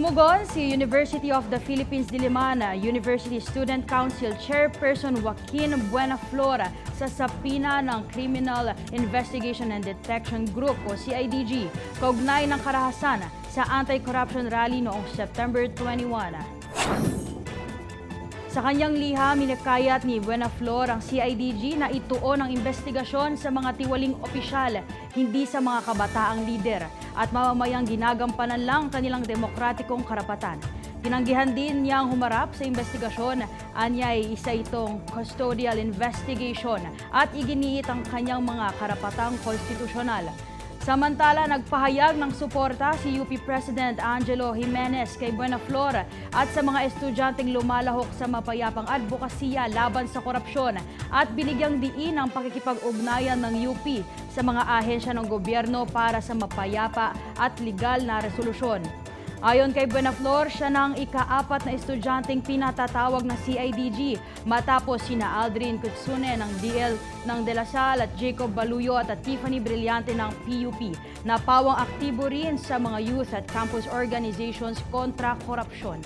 Tumugon si University of the Philippines Diliman University Student Council Chairperson Joaquin Buenaflor sa sapina ng Criminal Investigation and Detection Group o CIDG kaugnay ng karahasan sa anti-corruption rally noong September 21. Sa kanyang liha, minakayat ni Buenaflor ang CIDG na ituon ang investigasyon sa mga tiwaling opisyal, hindi sa mga kabataang lider at mamamayang ginagampanan lang kanilang demokratikong karapatan. Tinanggihan din niyang humarap sa investigasyon, anya ay isa itong custodial investigation at iginiit ang kanyang mga karapatang konstitusyonal. Samantala, nagpahayag ng suporta si UP President Angelo Jimenez kay Buenaflor at sa mga estudyanteng lumalahok sa mapayapang advokasya laban sa korupsyon at binigyang diin ang pakikipag-ugnayan ng UP sa mga ahensya ng gobyerno para sa mapayapa at legal na resolusyon. Ayon kay Buenaflor, siya nang ikaapat na estudyanteng pinatatawag na CIDG matapos sina Aldrin Kutsune ng DL ng De La Salle at Jacob Baluyo at Tiffany Brillante ng PUP na pawang aktibo rin sa mga youth at campus organizations kontra korupsyon.